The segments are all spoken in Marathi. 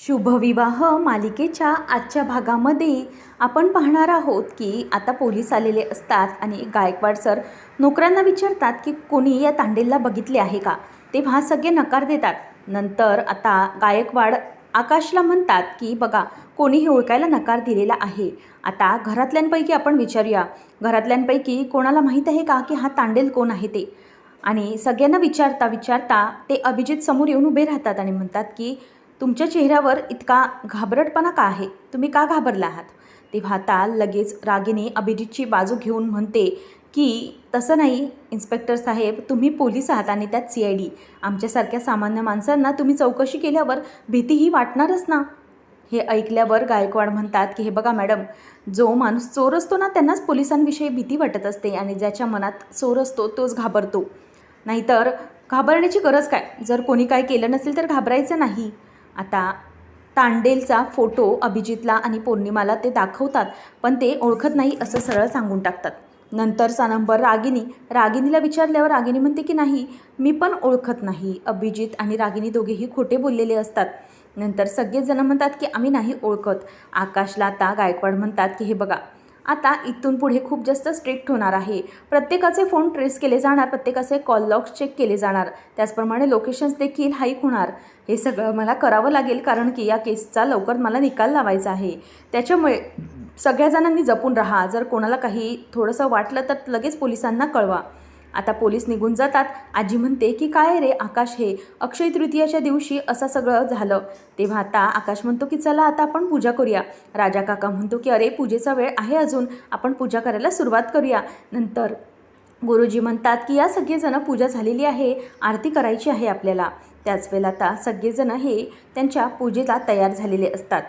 शुभविवाह मालिकेच्या आजच्या भागामध्ये आपण पाहणार आहोत की आता पोलीस आलेले असतात आणि गायकवाड सर नोकरांना विचारतात की कोणी या तांडेलला बघितले आहे का? तेव्हा सगळे नकार देतात. नंतर आता गायकवाड आकाशला म्हणतात की बघा कोणीही ओळखायला नकार दिलेला आहे. आता घरातल्यांपैकी आपण विचारूया. घरातल्यांपैकी कोणाला माहीत आहे का की हा तांडेल कोण आहे ते? आणि सगळ्यांना विचारता विचारता ते अभिजित समोर येऊन उभे राहतात आणि म्हणतात की तुमच्या चेहऱ्यावर इतका घाबरटपणा का आहे? तुम्ही का घाबरला आहात? तेव्हा आता लगेच रागिनी अभिजितची बाजू घेऊन म्हणते की तसं नाही इन्स्पेक्टर साहेब तुम्ही पोलीस आहात आणि त्यात सी आय डी. आमच्यासारख्या सामान्य माणसांना तुम्ही चौकशी केल्यावर भीतीही वाटणारच ना? हे ऐकल्यावर गायकवाड म्हणतात की हे बघा मॅडम जो माणूस चोर असतो ना त्यांनाच पोलिसांविषयी भीती वाटत असते आणि ज्याच्या मनात चोर असतो तोच घाबरतो. नाहीतर घाबरण्याची गरज काय? जर कोणी काय केलं नसेल तर घाबरायचं नाही. आता तांडेलचा फोटो अभिजितला आणि पौर्णिमाला ते दाखवतात पण ते ओळखत नाही असं सरळ सांगून टाकतात. नंतरचा नंबर रागिनी. रागिनीला विचारल्यावर रागिनी म्हणते की नाही मी पण ओळखत नाही. अभिजित आणि रागिनी दोघेही खोटे बोललेले असतात. नंतर सगळेच म्हणतात की आम्ही नाही ओळखत. आकाशला आता गायकवाड म्हणतात की हे बघा आता इथून पुढे खूप जास्त स्ट्रिक्ट होणार आहे. प्रत्येकाचे फोन ट्रेस केले जाणार प्रत्येकाचे कॉल लॉग्स चेक केले जाणार. त्याचप्रमाणे लोकेशन्स देखील हाईक होणार. हे सगळं मला करावं लागेल कारण की या केसचा लवकर मला निकाल लावायचा आहे. त्याच्यामुळे सगळ्या जणांनी जपून राहा. जर कोणाला काही थोडंसं वाटलं तर लगेच पोलिसांना कळवा. आता पोलीस निघून जातात. आजी म्हणते की काय रे आकाश हे? अक्षय तृतीयाच्या दिवशी असं सगळं झालं. तेव्हा आता आकाश म्हणतो की चला आता आपण पूजा करूया. राजा काका म्हणतो की अरे पूजेचा वेळ आहे अजून. आपण पूजा करायला सुरुवात करूया. नंतर गुरुजी म्हणतात की या सगळेजणं पूजा झालेली आहे. आरती करायची आहे आपल्याला. त्याच वेळेला आता सगळेजणं हे त्यांच्या पूजेला तयार झालेले असतात.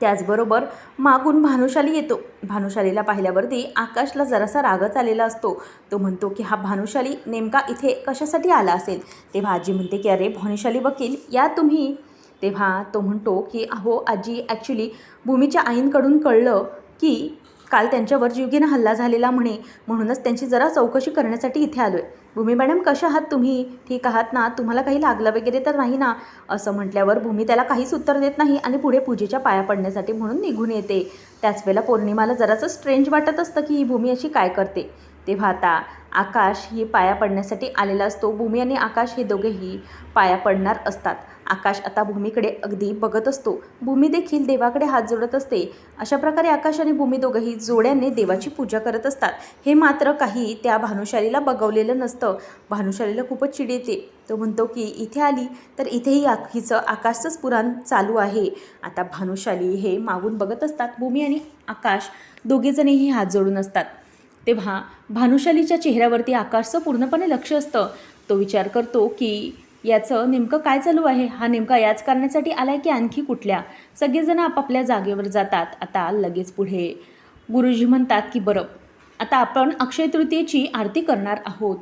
त्याचबरोबर मागून भानुशाली येतो. भानुशालीला पाहिल्यावरती आकाशला जरासा रागच आलेला असतो. तो म्हणतो की हा भानुशाली नेमका इथे कशासाठी आला असेल? तेव्हा आजी म्हणते की अरे भानुशाली वकील या तुम्ही. तेव्हा तो म्हणतो की अहो आजी ॲक्च्युली भूमीच्या आईंकडून कळलं की काल त्यांच्यावर जीवघेणा हल्ला झालेला म्हणे. म्हणूनच त्यांची जरा चौकशी करण्यासाठी इथे आलो आहे भूमी मॅडम कशा आहात तुम्ही? ठीक आहात ना? तुम्हाला काही लागलं वगैरे तर नाही ना? असं म्हटल्यावर भूमी त्याला काहीच उत्तर देत नाही आणि पुढे पूजेच्या पाया पडण्यासाठी म्हणून निघून येते. त्याच वेळेला पौर्णिमाला जरासं स्ट्रेंज वाटत असतं की ही भूमी अशी काय करते. तेव्हा आता आकाश ही पाया पडण्यासाठी आलेला असतो. भूमी आणि आकाश हे दोघेही पाया पडणार असतात. आकाश आता भूमीकडे अगदी बघत असतो. भूमी देखील देवाकडे हात जोडत असते. अशा प्रकारे आकाश आणि भूमी दोघंही जोड्याने देवाची पूजा करत असतात. हे मात्र काही त्या भानुशालीला बघवलेलं नसतं. भानुशालीला खूपच चिड येते. तो म्हणतो की इथे आली तर इथेही आ हिचं आकाशचंच पुराण चालू आहे. आता भानुशाली हे मागून बघत असतात. भूमी आणि आकाश दोघेजणीही हात जोडून असतात. तेव्हा भानुशालीच्या चेहऱ्यावरती आकाशचं पूर्णपणे लक्ष असतं. तो विचार करतो की याचं नेमकं काय चालू आहे? हा नेमका याच करण्यासाठी आला आहे की आणखी कुठल्या? सगळेजण आपापल्या जागेवर जातात. आता लगेच पुढे. गुरुजी म्हणतात की बरं आता आपण अक्षय तृतीयेची आरती करणार आहोत.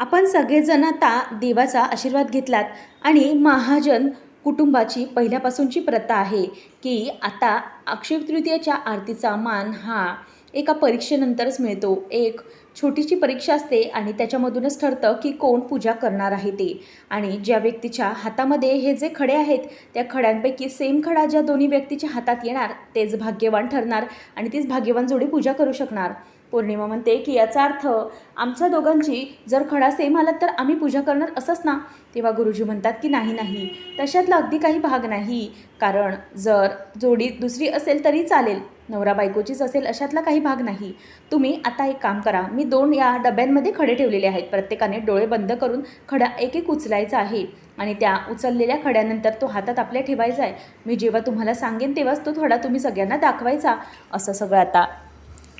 आपण सगळेजण आता देवाचा आशीर्वाद घेतलात आणि महाजन कुटुंबाची पहिल्यापासूनची प्रथा आहे की आता अक्षय तृतीयेच्या आरतीचा मान हा एका परीक्षेनंतरच मिळतो. एक छोटीशी परीक्षा असते आणि त्याच्यामधूनच ठरतं की कोण पूजा करणार आहे ते. आणि ज्या व्यक्तीच्या हातामध्ये हे जे खडे आहेत त्या खड्यांपैकी सेम खडा ज्या दोन्ही व्यक्तीच्या हातात येणार तेच भाग्यवान ठरणार आणि तीच भाग्यवान जोडी पूजा करू शकणार. पौर्णिमा म्हणते की याचा अर्थ आमच्या दोघांची जर खडा सेम आला तर आम्ही पूजा करणार असंच ना? तेव्हा गुरुजी म्हणतात की नाही नाही. तशातला अगदी काही भाग नाही. कारण जर जोडी दुसरी असेल तरी चालेल. नवरा बायकोचीच असेल अशातला काही भाग नाही. तुम्ही आता एक काम करा. मी दोन या डब्यांमध्ये खडे ठेवलेले आहेत. प्रत्येकाने डोळे बंद करून खडा एक एक उचलायचा आहे आणि त्या उचललेल्या खड्यानंतर तो हातात आपल्या ठेवायचा आहे. मी जेव्हा तुम्हाला सांगेन तेव्हाच तो खडा तुम्ही सगळ्यांना दाखवायचा. असं सगळं आता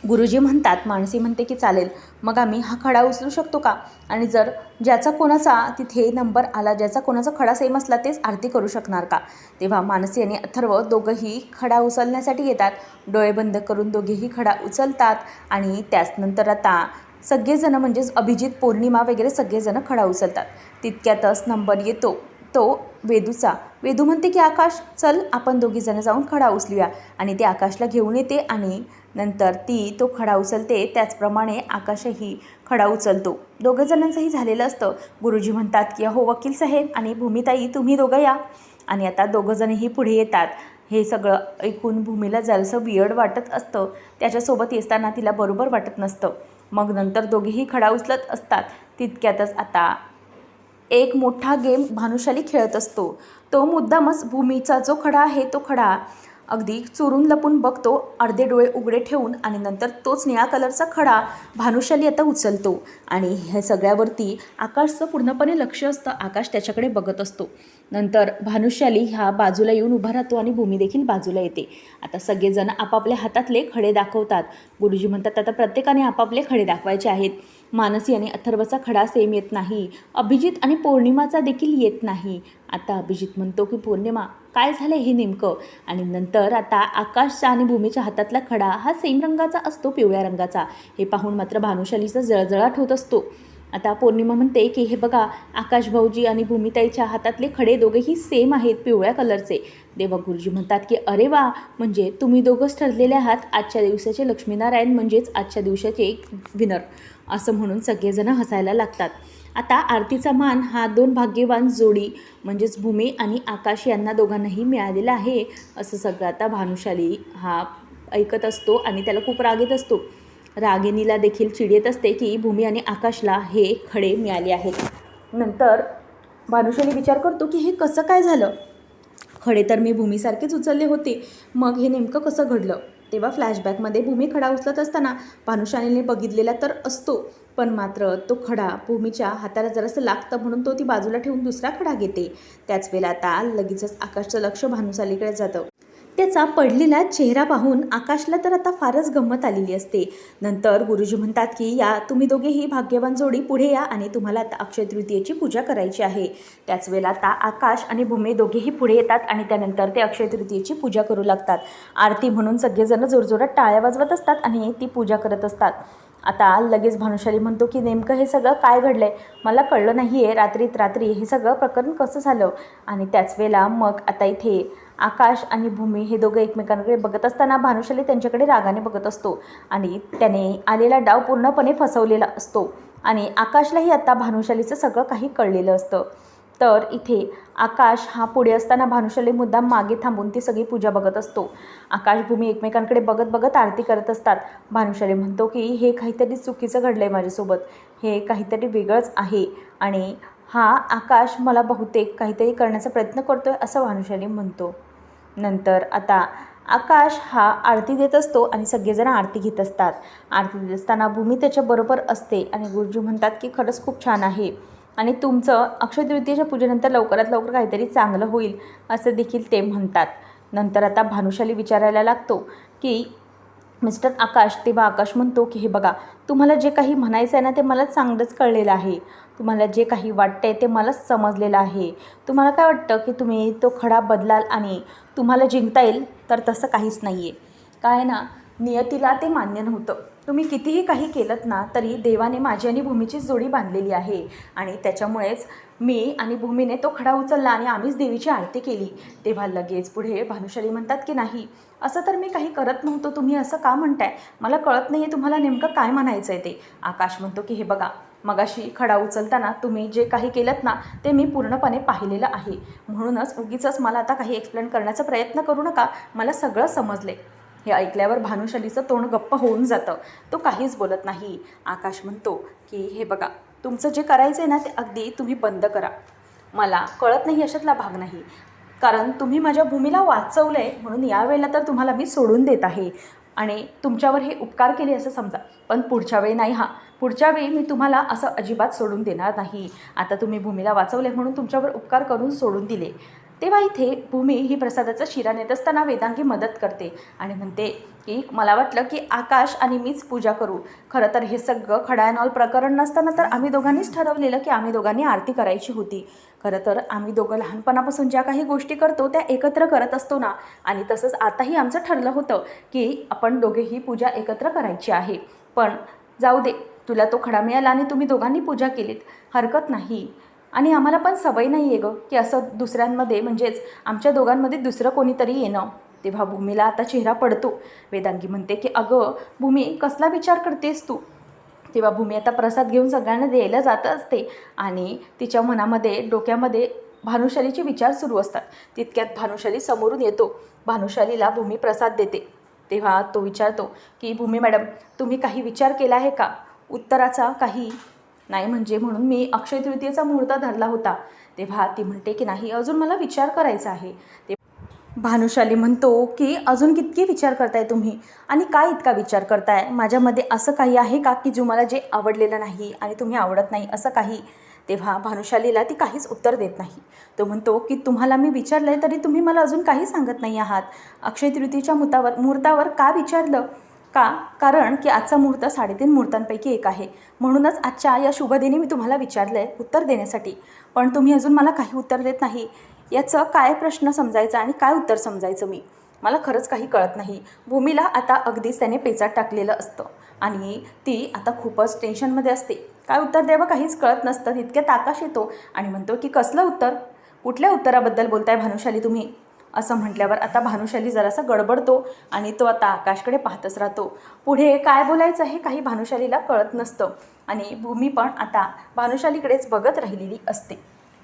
गुरुजी म्हणतात मानसी म्हणते की चालेल मग आम्ही हा खडा उचलू शकतो का? आणि जर ज्याचा कोणाचा तिथे नंबर आला ज्याचा कोणाचा खडा सेम असला तेच आरती करू शकणार का? तेव्हा मानसी आणि अथर्व दोघंही खडा उचलण्यासाठी येतात. डोळे बंद करून दोघेही खडा उचलतात आणि त्याचनंतर आता सगळेजणं म्हणजेच अभिजित पौर्णिमा वगैरे सगळेजणं खडा उचलतात. तितक्यातच नंबर येतो तो वेदूचा. वेदू म्हणते की आकाश चल आपण दोघीजणं जाऊन खडा उचलूया. आणि ते आकाशला घेऊन येते आणि नंतर ती तो खडा उचलते त्याचप्रमाणे आकाशही खडा उचलतो. दोघं जणांचंही झालेलं असतं. गुरुजी म्हणतात की हो वकील साहेब आणि भूमिताई तुम्ही दोघं या. आणि आता दोघंजणही पुढे येतात. हे सगळं ऐकून भूमीला जरासं वियर्ड वाटत असतं. त्याच्यासोबत येताना तिला बरोबर वाटत नसतं. मग नंतर दोघेही खडा उचलत असतात. तितक्यातच आता एक मोठा गेम भानुशाली खेळत असतो. तो मुद्दामच भूमीचा जो खडा आहे तो खडा अगदी चुरून लपून बघतो अर्धे डोळे उघडे ठेवून आणि नंतर तोच निळा कलरचा खडा भानुशाली आता उचलतो. आणि ह्या सगळ्यावरती आकाशचं पूर्णपणे लक्ष असतं आकाश त्याच्याकडे बघत असतो. नंतर भानुशाली ह्या बाजूला येऊन उभा राहतो आणि भूमी देखील बाजूला येते. आता सगळेजण आपापल्या हातातले खडे दाखवतात. गुरुजी म्हणतात आता प्रत्येकाने आपापले खडे दाखवायचे आहेत. मानसी आणि अथर्वचा खडा सेम येत नाही. अभिजित आणि पौर्णिमाचा देखील येत नाही. आता अभिजित म्हणतो की पौर्णिमा काय झालं हे नेमकं? आणि नंतर आता आकाशचा आणि भूमीच्या हातातला खडा हा सेम रंगाचा असतो पिवळ्या रंगाचा. हे पाहून मात्र भानुशालीचा जळजळाट होत असतो. आता पौर्णिमा म्हणते की हे बघा आकाश भाऊजी आणि भूमिताईच्या हातातले खडे दोघेही सेम आहेत पिवळ्या कलरचे देवा गुरुजी म्हणतात की अरे वा म्हणजे तुम्ही दोघंच ठरलेले आहात आजच्या दिवसाचे लक्ष्मीनारायण म्हणजेच आजच्या दिवसाचे एक विनर असं म्हणून सगळेजण हसायला लागतात. आता आरतीचा मान हा दोन भाग्यवान जोडी म्हणजेच भूमी आणि आकाश यांना दोघांनाही मिळालेला आहे असं सगळं आता भानुशाली हा ऐकत असतो आणि त्याला खूप राग येत असतो. रागिनीला देखील चिड येत असते की भूमी आणि आकाशला हे खडे मिळाले आहेत. नंतर भानुशाली विचार करतो की हे कसं काय झालं? खडे तर मी भूमीसारखेच उचलले होते. मग हे नेमकं कसं घडलं? तेव्हा फ्लॅशबॅकमध्ये भूमी खडा उचलत असताना भानुशालीने बघितलेला तर असतो पण मात्र तो खडा भूमीच्या हाताला जरासं लागतं म्हणून तो ती बाजूला ठेवून दुसरा खडा घेते. त्याच वेळेला आता लगेचच आकाशचं लक्ष भानुशालीकडे जातं. त्याचा पडलेला चेहरा पाहून आकाशला तर आता फारच गंमत आलेली असते. नंतर गुरुजी म्हणतात की या तुम्ही दोघेही भाग्यवान जोडी पुढे या आणि तुम्हाला आता अक्षय तृतीयेची पूजा करायची आहे. त्याच वेळेला आता आकाश आणि भूमी दोघेही पुढे येतात आणि त्यानंतर ते अक्षय तृतीयेची पूजा करू लागतात. आरती म्हणून सगळेजण जोरजोरात टाळ्या वाजवत असतात आणि ती पूजा करत असतात. आता लगेच भानुशाली म्हणतो की नेमकं हे सगळं काय घडलं आहे मला कळलं नाही आहे रात्रीत रात्री हे सगळं प्रकरण कसं झालं? आणि त्याच वेळेला मग आता इथे आकाश आणि भूमी हे दोघं एकमेकांकडे बघत असताना भानुशाली त्यांच्याकडे रागाने बघत असतो आणि त्याने आलेला डाव पूर्णपणे फसवलेला असतो. आणि आकाशलाही आता भानुशालीचं सगळं काही कळलेलं असतं. तर इथे आकाश हा पुढे असताना भानुशाली मुद्दाम मागे थांबून ती सगळी पूजा बघत असतो. आकाशभूमी एकमेकांकडे बघत बघत आरती करत असतात. भानुशाली म्हणतो की हे काहीतरी चुकीचं घडलं आहे माझ्यासोबत. हे काहीतरी वेगळंच आहे आणि हा आकाश मला बहुतेक काहीतरी करण्याचा प्रयत्न करतो आहे असं भानुशाली म्हणतो. नंतर आता आकाश हा आरती देत असतो आणि सगळेजण आरती घेत असतात. आरती देत असताना भूमी त्याच्याबरोबर असते आणि गुरुजी म्हणतात की खरंच खूप छान आहे. आणि तुमचं अक्षय तृतीयेच्या पूजेनंतर लवकरात लवकर काहीतरी चांगलं होईल असं देखील ते म्हणतात. नंतर आता भानुशाली विचारायला लागतो की मिस्टर आकाश तेव्हा आकाश म्हणतो की हे बघा तुम्हाला जे काही म्हणायचं आहे ना ते मला चांगलंच कळलेलं आहे. तुम्हाला जे काही वाटतं आहे ते मला समजलेलं आहे. तुम्हाला काय वाटतं की तुम्ही तो खडा बदलाल आणि तुम्हाला जिंकता येईल? तर तसं काहीच नाही आहे काय ना नियतीला ते मान्य नव्हतं. तुम्ही कितीही काही केलत ना तरी देवाने माझी आणि भूमीची जोडी बांधलेली आहे. आणि त्याच्यामुळेच मी आणि भूमीने तो खडा उचलला आणि आम्हीच देवीची आरती केली. तेव्हा लगेच पुढे भानुशाली म्हणतात की नाही असं तर मी काही करत नव्हतो तुम्ही असं का म्हणताय? मला कळत नाही आहे तुम्हाला नेमकं काय म्हणायचं आहे ते. आकाश म्हणतो की हे बघा मगाशी खडा उचलताना तुम्ही जे काही केलं ना ते मी पूर्णपणे पाहिलेलं आहे. म्हणूनच उगीचच मला आता काही एक्सप्लेन करण्याचा प्रयत्न करू नका मला सगळं समजले हे ऐकल्यावर भानुशालीचं तोंड गप्प होऊन जातं. तो काहीच बोलत नाही. आकाश म्हणतो की हे बघा तुमचं जे करायचं आहे ना ते अगदी तुम्ही बंद करा. मला कळत नाही अशातला भाग नाही. कारण तुम्ही माझ्या भूमीला वाचवलं आहे म्हणून यावेळेला तर तुम्हाला मी सोडून देत आहे. आणि तुमच्यावर हे उपकार केले असं समजा. पण पुढच्या वेळी नाही हा. पुढच्या वेळी मी तुम्हाला असं अजिबात सोडून देणार नाही. आता तुम्ही भूमीला वाचवले म्हणून तुमच्यावर उपकार करून सोडून दिले. तेव्हा इथे भूमी ही प्रसादाचा शिरा नेत असताना वेदांगी मदत करते आणि म्हणते की मला वाटलं की आकाश आणि मीच पूजा करू. खरं तर हे सगळं खडायनॉल प्रकरण नसताना तर आम्ही दोघांनीच ठरवलेलं की आम्ही दोघांनी आरती करायची होती. खरं तर आम्ही दोघं लहानपणापासून ज्या काही गोष्टी करतो त्या एकत्र करत असतो ना. आणि तसंच आताही आमचं ठरलं होतं की आपण दोघेही पूजा एकत्र करायची आहे. पण जाऊ दे तुला तो खडा मिळाला आणि तुम्ही दोघांनी पूजा केलीत. हरकत नाही. आणि आम्हाला पण सवय नाही आहे गं की असं दुसऱ्यांमध्ये म्हणजेच आमच्या दोघांमध्ये दुसरं कोणीतरी येणं. तेव्हा भूमीला आता चेहरा पडतो. वेदांगी म्हणते की अगं भूमी कसला विचार करतेस तू? तेव्हा भूमी आता प्रसाद घेऊन सगळ्यांना द्यायला जात असते आणि तिच्या मनामध्ये डोक्यामध्ये भानुशालीचे विचार सुरू असतात. तितक्यात भानुशाली समोरून येतो. भानुशालीला भूमी प्रसाद देते. तेव्हा तो विचारतो की भूमी मॅडम तुम्ही काही विचार केला आहे का? उत्तराचा काही नाही म्हणजे म्हणून मी अक्षय तृतीयेचा मुहूर्त धरला होता. तेव्हा ती म्हणते की नाही अजून मला विचार करायचा आहे. ते भानुशाली म्हणतो की अजून कितके विचार करताय तुम्ही? आणि काय इतका विचार करताय? माझ्यामध्ये असं काही आहे का की जो मला जे आवडलेलं नाही आणि तुम्ही आवडत नाही असं काही? तेव्हा भानुशालीला ती काहीच उत्तर देत नाही. तो म्हणतो की तुम्हाला मी विचारलं आहे तरी तुम्ही मला अजून काही सांगत नाही आहात. अक्षय तृतीच्या मुतावर मुहूर्तावर का विचारलं? का? कारण की आजचा मुहूर्त साडेतीन मुहूर्तांपैकी एक आहे. म्हणूनच आजच्या या शुभदिनी मी तुम्हाला विचारलं आहे उत्तर देण्यासाठी. पण तुम्ही अजून मला काही उत्तर देत नाही. याचं काय प्रश्न समजायचा आणि काय उत्तर समजायचं मी? मला खरंच काही कळत नाही. भूमीला आता अगदीच त्याने पेचात टाकलेलं असतं. आणि ती आता खूपच टेन्शनमध्ये असते. काय उत्तर द्यावं काहीच कळत नसतं. इतक्या ताकाश येतो आणि म्हणतो की कसलं उत्तर? कुठल्या उत्तराबद्दल बोलताय भानुशाली तुम्ही? असं म्हटल्यावर आता भानुशाली जरासा गडबडतो आणि तो आता आकाशकडे पाहतच राहतो. पुढे काय बोलायचं हे काही भानुशालीला कळत नसतं आणि भूमी पण आता भानुशालीकडेच बघत राहिलेली असते.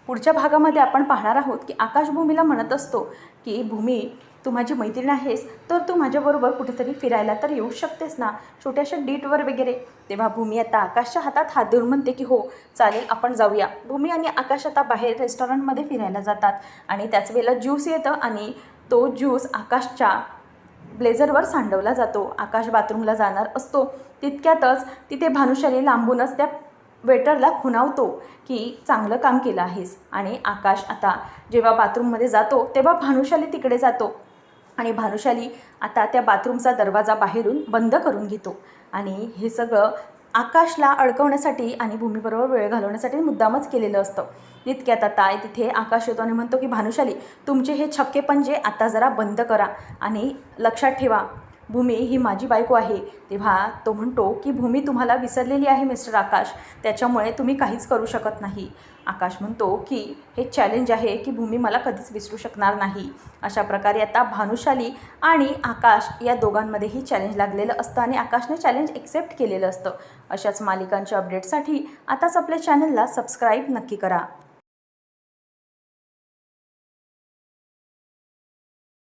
पुढच्या भागामध्ये आपण पाहणार आहोत की आकाश भूमीला म्हणत असतो की भूमी तू माझी मैत्रीण आहेस तर तू माझ्याबरोबर कुठेतरी फिरायला तर येऊ शकतेस ना? छोट्याशा डीटवर वगैरे. तेव्हा भूमी आता आकाशच्या हातात हात देऊन म्हणते की हो चालेल आपण जाऊया. भूमी आणि आकाश आता बाहेर रेस्टॉरंटमध्ये फिरायला जातात आणि त्याच वेळेला ज्यूस येतं आणि तो ज्यूस आकाशच्या ब्लेझरवर सांडवला जातो. आकाश बाथरूमला जाणार असतो. तितक्यातच तिथे भानुशाली लांबूनच त्या वेटरला खुणावतो की चांगलं काम केलं आहेस. आणि आकाश आता जेव्हा बाथरूममध्ये जातो तेव्हा भानुशाली तिकडे जातो. आणि भानुशाली आता त्या बाथरूमचा दरवाजा बाहेरून बंद करून घेतो. आणि हे सगळं आकाशला अडकवण्यासाठी आणि भूमीबरोबर वेळ घालवण्यासाठी मुद्दामच केलेलं असतं. तितक्यात आता तिथे आकाश येतो आणि म्हणतो की भानुशाली तुमचे हे छक्के पंजे आता जरा बंद करा आणि लक्षात ठेवा भूमी ही माझी बायको आहे. तेव्हा तो म्हणतो की भूमी तुम्हाला विसरलेली आहे मिस्टर आकाश. त्याच्यामुळे तुम्ही काहीच करू शकत नाही. आकाश म्हणतो की हे चॅलेंज आहे की भूमी मला कधीच विसरू शकणार नाही. अशा प्रकारे आता भानुशाली आणि आकाश या दोघांमध्येही चॅलेंज लागलेलं असतं आणि आकाशने चॅलेंज एक्सेप्ट केलेलं असतं. अशाच मालिकांच्या अपडेटसाठी आताच आपल्या चॅनलला सबस्क्राईब नक्की करा.